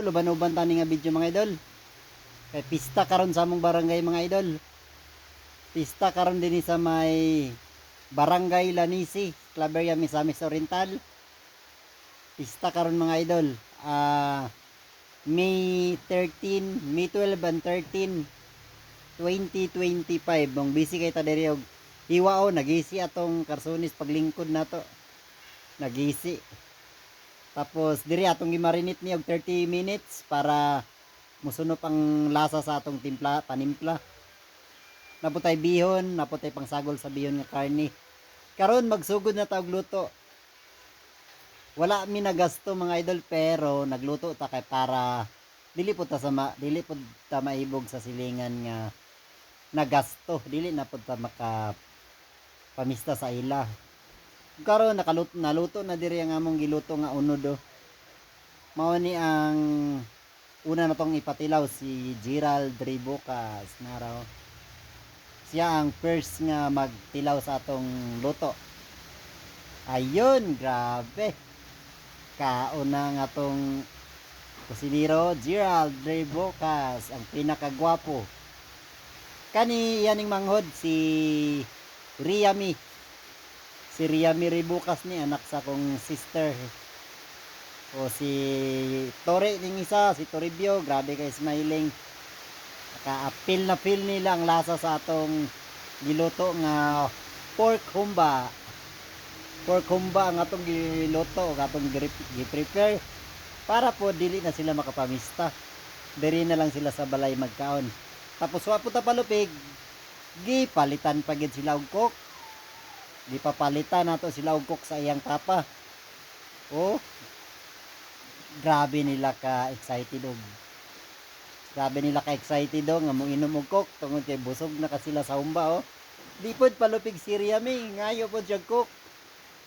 Luban-uban tani nga video mga idol. Kay pista karon sa among barangay mga idol. Pista karon din sa may Barangay Lanisi, Claveria, Misamis Oriental. Pista karon mga idol. Ah May 13, May 12 and 13 2025 mong busy kay ta diri og hiwa o nagisi atong karsonis paglingkod nato. Nagisi. Tapos diri atong gimarinate ni og 30 minutes para musunop ang lasa sa atong timpla, panimpla. Naputay bihon, naputay pangsagol sa bihon nga karni. Karon magsugod na ta og luto. Wala mi nagasto mga idol pero nagluto ta kay para dili po ta sa ma, dili po ta maibog sa silingan nga nagasto, dili na po ta maka pamista sa ila. Karon nakaluto naluto na diri ang among giluto nga unod oh. Mao ni ang una na tong ipatilaw si Gerald Dribocas na raw. Siya ang first nga magtilaw sa atong luto. Ayun, grabe. Kauna nga tong kusiniro Gerald Dribocas, ang pinakagwapo. Kani yaning manghod si Riami. Si Riami Ribukas ni anak sa kong sister. O si Tore ning isa, si Toribio, grabe kay smiling. Naka-appeal na feel nila ang lasa sa atong giluto nga pork humba. Pork humba ang atong giluto, ang atong gi- gi-prepare para po dili na sila makapamista. Diri na lang sila sa balay magkaon. Tapos wa po ta palupig, gipalitan pa gid sila og cook. Gipapalitan nato sila og cook sa iyang papa. Oh, grabe nila ka excited og grabe nila ka excited og nga mo inom og cook tungod kay busog na ka sila sa humba oh. Di pod palupig si Riami ngayo pod siya cook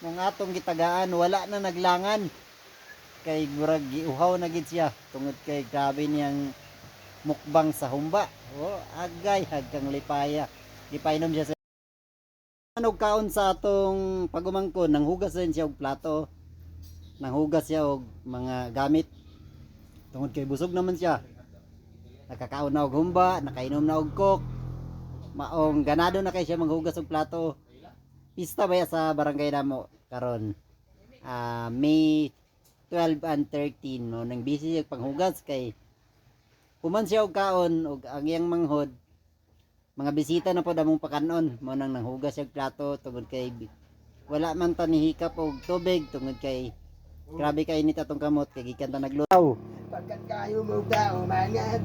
mong atong gitagaan wala na naglangan. Kay murag giuhaw na gid siya. Tungod kay grabe niyang mukbang sa humba. Oh agay hagkang lipaya. Gipainom siya sa Anog kaon sa atong pagumangkon nang hugas din siya og plato. Nanghugas siya og mga gamit. Tungod kay busog naman siya. Nakakaon na og humba nakainom na og coke. Maong ganado na kay siya manghugas og plato. Pista ba sa barangay namo karon? Ah May 12 and 13 no? Nang busy siya panghugas kay human siya og kaon og ang iyang manghod mga bisita na po damong pakanon mo nang nanghugas og plato tungod kay wala man ta nihikap og tubig tungod kay Grabe kay init atong kamot kay gikan ta naglutaw. Pagkat kayo mo ka umangat